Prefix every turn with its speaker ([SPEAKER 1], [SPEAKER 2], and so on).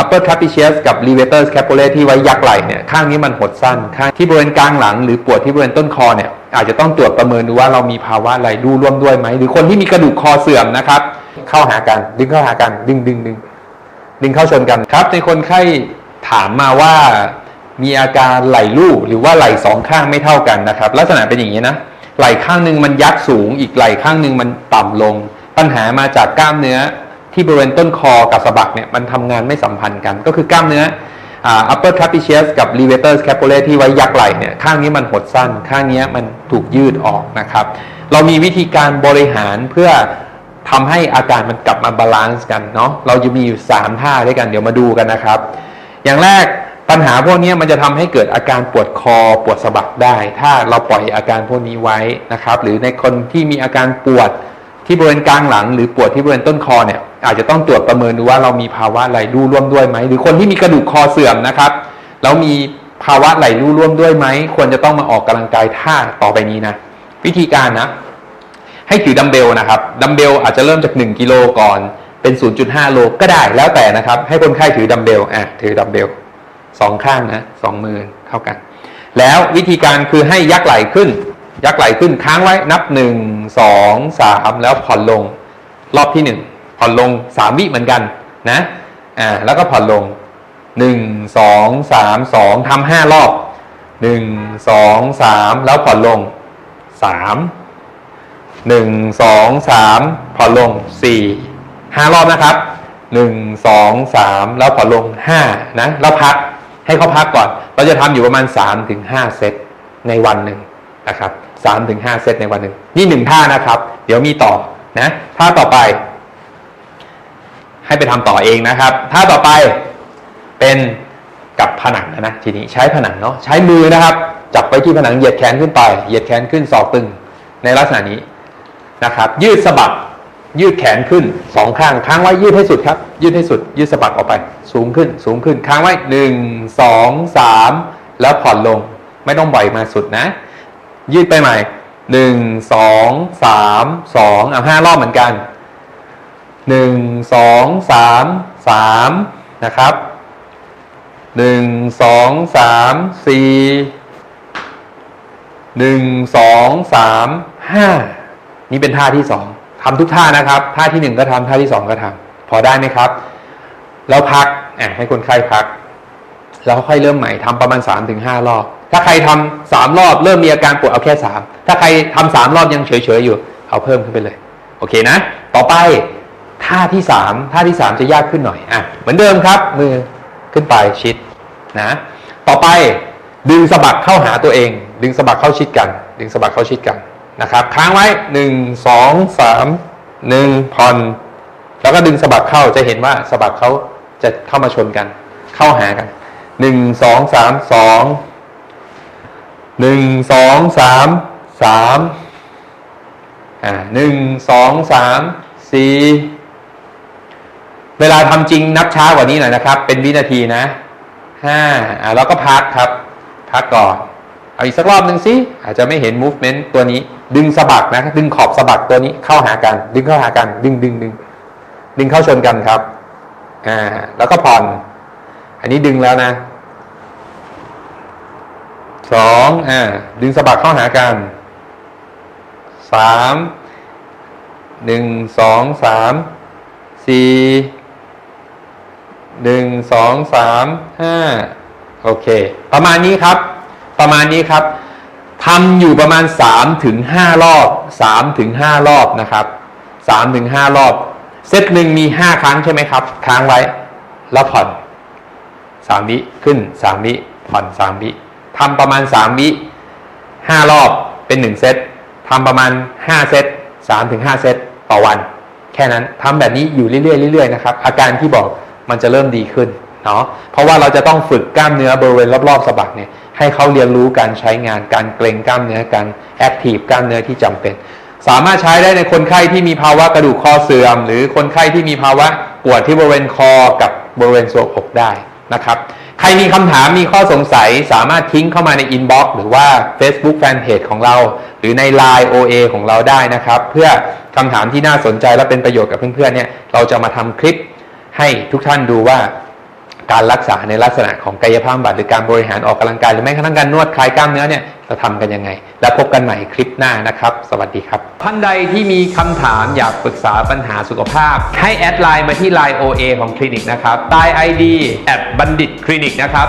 [SPEAKER 1] upper trapezius กับ levator scapulae ที่ไว้ยักไหล่เนี่ยข้างนี้มันหดสั้น ข้างที่บริเวณกลางหลังหรือปวดที่บริเวณต้นคอเนี่ยอาจจะต้องตรวจประเมินดูว่าเรามีภาวะอะไรดูร่วมด้วยไหม หรือคนที่มีกระดูกคอเสื่อมนะครับ เข้าหากัน ดึงเข้าหากัน ดึงดึงดึงดึงเข้าชนกันครับ ในคนไข้ถามมาว่ามีอาการไหล่ลู่หรือว่าไหล่สองข้างไม่เท่ากันนะครับ ลักษณะเป็นอย่างนี้นะไหล่ข้างหนึ่งมันยักสูง อีกไหล่ข้างหนึ่งมันต่ำลง ปัญหามาจากกล้ามเนื้อ ที่บริเวณต้นคอกับสะบักเนี่ยมันทำงานไม่สัมพันธ์กัน ก็คือกล้ามเนื้ออ่า upper trapezius กับ levator scapulae ที่ไว้ยักไหล่เนี่ยข้างนี้มันหดสั้น ข้างนี้มันถูกยืดออกนะครับ เรามีวิธีการบริหารเพื่อทำให้อาการมันกลับมาบาลานซ์กันเนาะเราจะมีอยู่ 3 ท่าด้วยกันเดี๋ยวมาดูกันนะครับ อย่างแรกปัญหาพวกนี้มันจะทำให้เกิดอาการปวดคอปวดสะบักได้ ถ้าเราปล่อยอาการพวกนี้ไว้นะครับ หรือในคนที่มีอาการปวด ที่บริเวณกลางหลัง หรือปวดที่บริเวณต้นคอเนี่ยอาจจะต้องตรวจประเมินดูว่าเรามีภาวะไหลรูร่วมด้วยไหมหรือคนที่มีกระดูกคอเสื่อมนะครับแล้วมีภาวะไหลรูร่วมด้วยไหมควรจะต้องมาออกกำลังกายท่าต่อไปนี้นะวิธีการนะ ให้ถือดัมเบลนะครับดัมเบลอาจจะเริ่มจาก 1กิโลก่อนเป็น 0.5 โลก็ได้แล้วแต่นะครับ ให้คนไข้ถือดัมเบลอะถือดัมเบลสองข้างนะสองมือเท่ากัน แล้ววิธีการคือให้ยักไหล่ขึ้น ยักไหล่ขึ้นค้างไว้นับหนึ่งสองสามแล้วผ่อนลงรอบที่หนึ่งผ่อนลงสามวิเหมือนกันนะอ่าแล้วก็ผ่อนลงหนึ่งสองสามสองทำห้ารอบหนึ่งสองสามแล้วผ่อนลงสามหนึ่งสองสามผ่อนลงสี่ห้ารอบนะครับหนึ่งสองสามแล้วผ่อนลงห้านะแล้วพักให้เขาพักก่อน เราจะทำอยู่ประมาณสามถึงห้าเซตในวันหนึ่งนะครับ สามถึงห้าเซตในวันหนึ่งนี่หนึ่งท่านะครับ เดี๋ยวมีต่อนะท่าต่อไป ให้ไปทำต่อเองนะครับท่าต่อไปเป็นกับผนังนะนะทีนี้ใช้ผนังเนาะใช้มือนะครับ จับไว้ที่ผนังเหยียดแขนขึ้นไป เหยียดแขนขึ้นศอกตึงในลักษณะนี้นะครับ ยืดสะบักยืดแขนขึ้นสองข้างค้างไว้ยืดให้สุดครับ ยืดให้สุด ยืดสะบักออกไป สูงขึ้นสูงขึ้นค้างไว้หนึ่งสองสามแล้วผ่อนลง ไม่ต้องบ่อยมาสุดนะ ยืดไปใหม่หนึ่งสองสามสองเอาห้ารอบเหมือนกันหนึ่งสองสามสามนะครับหนึ่งสองสามสี่หนึ่งสองสามห้านี่เป็นท่าที่สองทำทุกท่านะครับ ท่าที่หนึ่งก็ทำท่าที่สองก็ทำพอได้ไหมครับ แล้วพักให้คนไข้พัก แล้วค่อยเริ่มใหม่ทำประมาณ3ามถึงห้ารอบ ถ้าใครทำสามรอบเริ่มมีอาการปวดเอาแค่สามถ้าใครทำสามรอบยังเฉยๆอยู่ เอาเพิ่มขึ้นไปเลย โอเคนะ ต่อไปท่าที่สามท่าที่สามจะยากขึ้นหน่อยอะเหมือนเดิมครับ มือขึ้นไปชิดนะ ต่อไปดึงสะบักเข้าหาตัวเอง ดึงสะบักเข้าชิดกัน ดึงสะบักเข้าชิดกันนะครับ ค้างไว้หนึ่งสองสามหนึ่งผ่อนแล้วก็ดึงสะบักเข้าจะเห็นว่าสะบักเขาจะเข้ามาชนกัน เข้าหากันหนึ่งสองสามสอง หนึ่งสองสามสามอ่าหนึ่งสองสามสี่เวลาทำจริงนับช้ากว่านี้หน่อยนะครับ เป็นวินาทีนะห้าอ่าแล้วก็พักครับ พักก่อนเอาอีกสักรอบหนึ่งสิอาจจะไม่เห็น movement ตัวนี้ ดึงสะบักนะ ดึงขอบสะบักตัวนี้เข้าหากัน ดึงเข้าหากัน ดึงดึงดึงดึงเข้าชนกันครับอ่าแล้วก็ผ่อน อันนี้ดึงแล้วนะ สองอ่าดึงสะบักเข้าหากันสามหนึ่งสองสามสี่หนึ่งสองสามห้าโอเค ประมาณนี้ครับ ประมาณนี้ครับทำอยู่ประมาณสามถึงห้ารอบสามถึงห้ารอบนะครับสามถึงห้ารอบ เซตหนึ่งมีห้าครั้งใช่ไหมครับ ค้างไว้ แล้วผ่อนสามวิขึ้นสามวิผ่อนสามวิ ทำประมาณสามวิห้ารอบเป็นหนึ่งเซตทำประมาณห้าเซตสามถึงห้าเซตต่อวัน แค่นั้นทำแบบนี้อยู่เรื่อยๆเรื่อยๆนะครับ อาการที่บอกมันจะเริ่มดีขึ้นเนาะเพราะว่าเราจะต้องฝึกกล้ามเนื้อบริเวณรอบๆสะบักเนี่ยให้เขาเรียนรู้การใช้งานการเกร็งกล้ามเนื้อการแอคทีฟกล้ามเนื้อที่จำเป็น สามารถใช้ได้ในคนไข้ที่มีภาวะกระดูกคอเสื่อม หรือคนไข้ที่มีภาวะปวดที่บริเวณคอกับบริเวณทรวงอกได้นะครับ ใครมีคำถามมีข้อสงสัยสามารถทิ้งเข้ามาในอินบ็อกซ์หรือว่า Facebook Fanpage ของเรา หรือใน Line OA ของเราได้นะครับ เพื่อคำถามที่น่าสนใจและเป็นประโยชน์กับเพื่อนๆเนี่ยเราจะมาทำคลิปให้ทุกท่านดูว่า การรักษาในลักษณะของกายภาพบำบัดหรือการบริหารออกกำลังกายหรือแม้กระทั่งการนวดคลายกล้ามเนื้อเนี่ยจะทำกันยังไง แล้วพบกันใหม่คลิปหน้านะครับ สวัสดีครับ ท่านใดที่มีคำถามอยากปรึกษาปัญหาสุขภาพ ให้แอดไลน์มาที่ไลน์ OA ของคลินิกนะครับใต้ ID แอดบัณฑิตคลินิกนะครับ